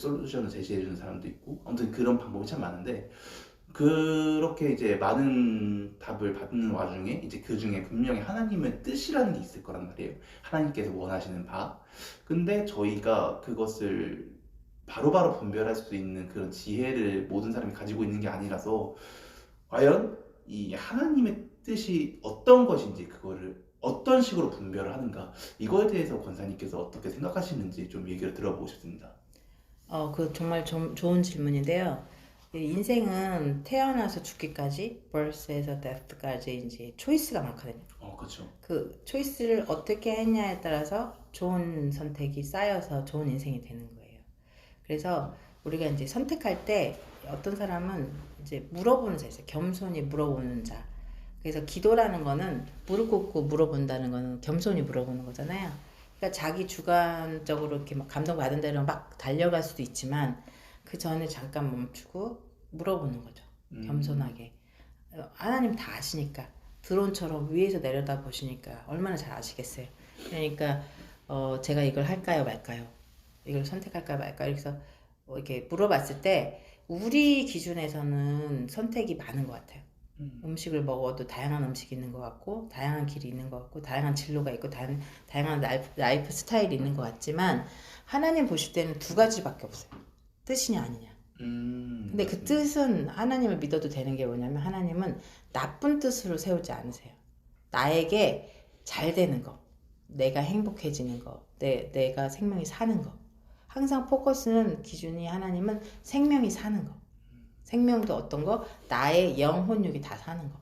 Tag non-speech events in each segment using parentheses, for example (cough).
솔루션을 제시해 주는 사람도 있고 아무튼 그런 방법이 참 많은데 그렇게 이제 많은 답을 받는 와중에 이제 그 중에 분명히 하나님의 뜻이라는 게 있을 거란 말이에요. 하나님께서 원하시는 바. 근데 저희가 그것을 바로 바로 분별할 수 있는 그런 지혜를 모든 사람이 가지고 있는 게 아니라서 과연 이 하나님의 뜻이 어떤 것인지 그거를 어떤 식으로 분별을 하는가 이거에 대해서 권사님께서 어떻게 생각하시는지 좀 얘기를 들어보고 싶습니다. 어, 그 정말 좀 좋은 질문인데요. 이 인생은 태어나서 죽기까지, birth에서 death까지 이제 초이스가 많거든요. 어, 그렇죠. 그 초이스를 어떻게 했냐에 따라서 좋은 선택이 쌓여서 좋은 인생이 되는 거예요. 그래서 우리가 이제 선택할 때 어떤 사람은 이제 물어보는 자 있어요. 겸손히 물어보는 자. 그래서 기도라는 거는 무릎 꿇고 물어본다는 거는 겸손히 물어보는 거잖아요. 그러니까 자기 주관적으로 이렇게 막 감동받은 대로 막 달려갈 수도 있지만 그 전에 잠깐 멈추고 물어보는 거죠. 음. 겸손하게. 어, 하나님 다 아시니까 드론처럼 위에서 내려다 보시니까 얼마나 잘 아시겠어요. 그러니까 어, 제가 이걸 할까요 말까요? 이걸 선택할까요 말까요? 그래서 뭐 이렇게 물어봤을 때 우리 기준에서는 선택이 많은 것 같아요. 음. 음식을 먹어도 다양한 음식이 있는 것 같고 다양한 길이 있는 것 같고 다양한 진로가 있고 다, 다양한 라이프, 라이프 스타일이 있는 것 같지만 하나님 보실 때는 두 가지밖에 없어요. 뜻이냐 아니냐. 음. 근데 그 뜻은 하나님을 믿어도 되는 게 뭐냐면 하나님은 나쁜 뜻으로 세우지 않으세요. 나에게 잘 되는 거, 내가 행복해지는 거, 내, 내가 생명이 사는 거. 항상 포커스는 기준이 하나님은 생명이 사는 거. 생명도 어떤 거? 나의 영혼육이 다 사는 거.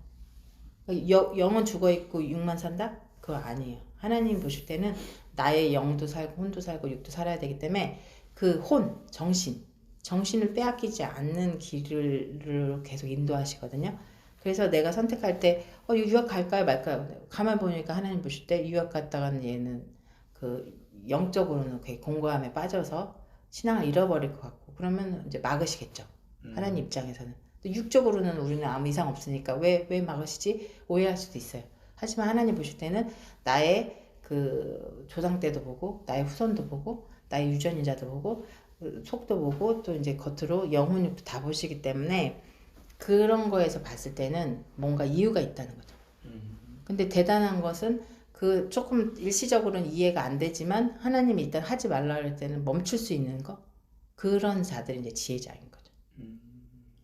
여, 영은 죽어 있고 육만 산다? 그거 아니에요. 하나님 보실 때는 나의 영도 살고 혼도 살고 육도 살아야 되기 때문에 그 혼, 정신, 정신을 빼앗기지 않는 길을 계속 인도하시거든요. 그래서 내가 선택할 때, 어, 유학 갈까요, 말까요? 가만 보니까 하나님 보실 때 유학 갔다가는 얘는 그 영적으로는 그 공고함에 빠져서 신앙을 잃어버릴 것 같고, 그러면 이제 막으시겠죠. 음. 하나님 입장에서는. 또 육적으로는 우리는 아무 이상 없으니까 왜, 왜 막으시지? 오해할 수도 있어요. 하지만 하나님 보실 때는 나의 그 조상 때도 보고, 나의 후손도 보고, 나의 유전인자도 보고, 그 속도 보고, 또 이제 겉으로 영혼육도 다 보시기 때문에 그런 거에서 봤을 때는 뭔가 이유가 있다는 거죠. 음. 근데 대단한 것은 그 조금 일시적으로는 이해가 안 되지만 하나님이 일단 하지 말라 할 때는 멈출 수 있는 거 그런 자들이 이제 지혜자인. 음.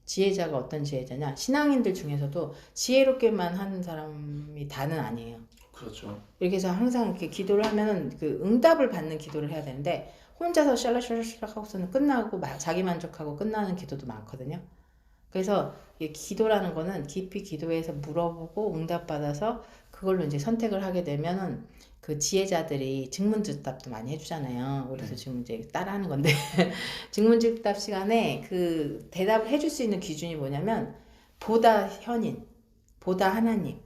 지혜자가 어떤 지혜자냐? 신앙인들 중에서도 지혜롭게만 하는 사람이 다는 아니에요. 그렇죠. 이렇게 해서 항상 이렇게 기도를 하면은 그 응답을 받는 기도를 해야 되는데 혼자서 샬라샬라샬락 하고서는 끝나고 마- 자기 만족하고 끝나는 기도도 많거든요. 그래서 이 기도라는 거는 깊이 기도해서 물어보고 응답받아서 그걸로 이제 선택을 하게 되면은 그 지혜자들이 증문즉답도 많이 해주잖아요. 그래서 네. 지금 이제 따라하는 건데 (laughs) 증문즉답 시간에 그 대답을 해줄 수 있는 기준이 뭐냐면 보다 현인, 보다 하나님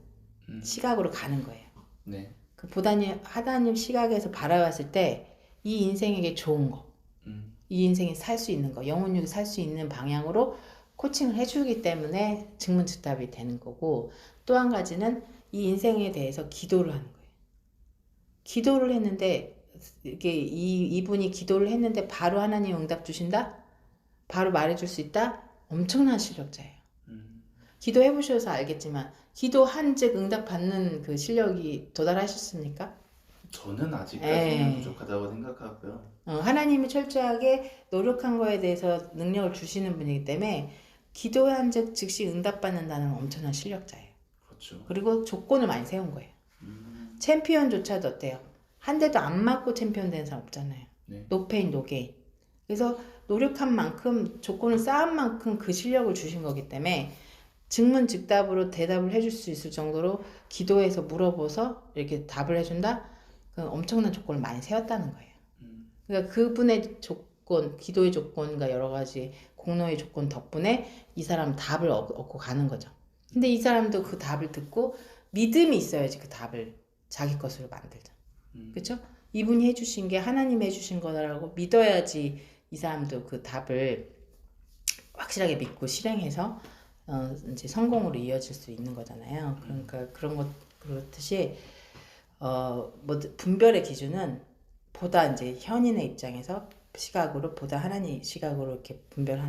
음. 시각으로 가는 거예요. 네. 그 보다님 하나님 시각에서 바라봤을 때 이 인생에게 좋은 거, 음. 이 인생에 살 수 있는 거, 영혼육이 살 수 있는 방향으로 코칭을 해주기 때문에 증문즉답이 되는 거고 또 한 가지는 이 인생에 대해서 기도를 하는 거예요. 기도를 했는데 이게 이 이분이 기도를 했는데 바로 하나님 응답 주신다? 바로 말해줄 수 있다? 엄청난 실력자예요. 음. 기도해 보셔서 알겠지만 기도한 즉 응답 받는 그 실력이 도달하셨습니까? 저는 아직까지는 에이. 부족하다고 생각하고요. 어, 하나님이 철저하게 노력한 거에 대해서 능력을 주시는 분이기 때문에 기도한 즉 즉시 응답받는다는 엄청난 실력자예요. 그렇죠. 그리고 조건을 많이 세운 거예요. 음. 챔피언조차도 어때요? 한 대도 안 맞고 챔피언 된 사람 없잖아요. 네. 노페인 노게인. 그래서 노력한 만큼 조건을 쌓은 만큼 그 실력을 주신 거기 때문에 증문즉답으로 대답을 해줄 수 있을 정도로 기도해서 물어보서 이렇게 답을 해준다? 그 엄청난 조건을 많이 세웠다는 거예요. 음. 그러니까 그분의 조 건, 기도의 조건과 여러 가지 공로의 조건 덕분에 이 사람 답을 얻- 얻고 가는 거죠. 근데 이 사람도 그 답을 듣고 믿음이 있어야지 그 답을 자기 것으로 만들죠. 음. 그렇죠? 이분이 해주신 게 하나님이 해주신 거다라고 믿어야지 이 사람도 그 답을 확실하게 믿고 실행해서 어, 이제 성공으로 이어질 수 있는 거잖아요. 그러니까 그런 것 그렇듯이 어, 뭐 분별의 기준은 보다 이제 현인의 입장에서 시각으로 보다 하나님 시각으로 이렇게 분별하는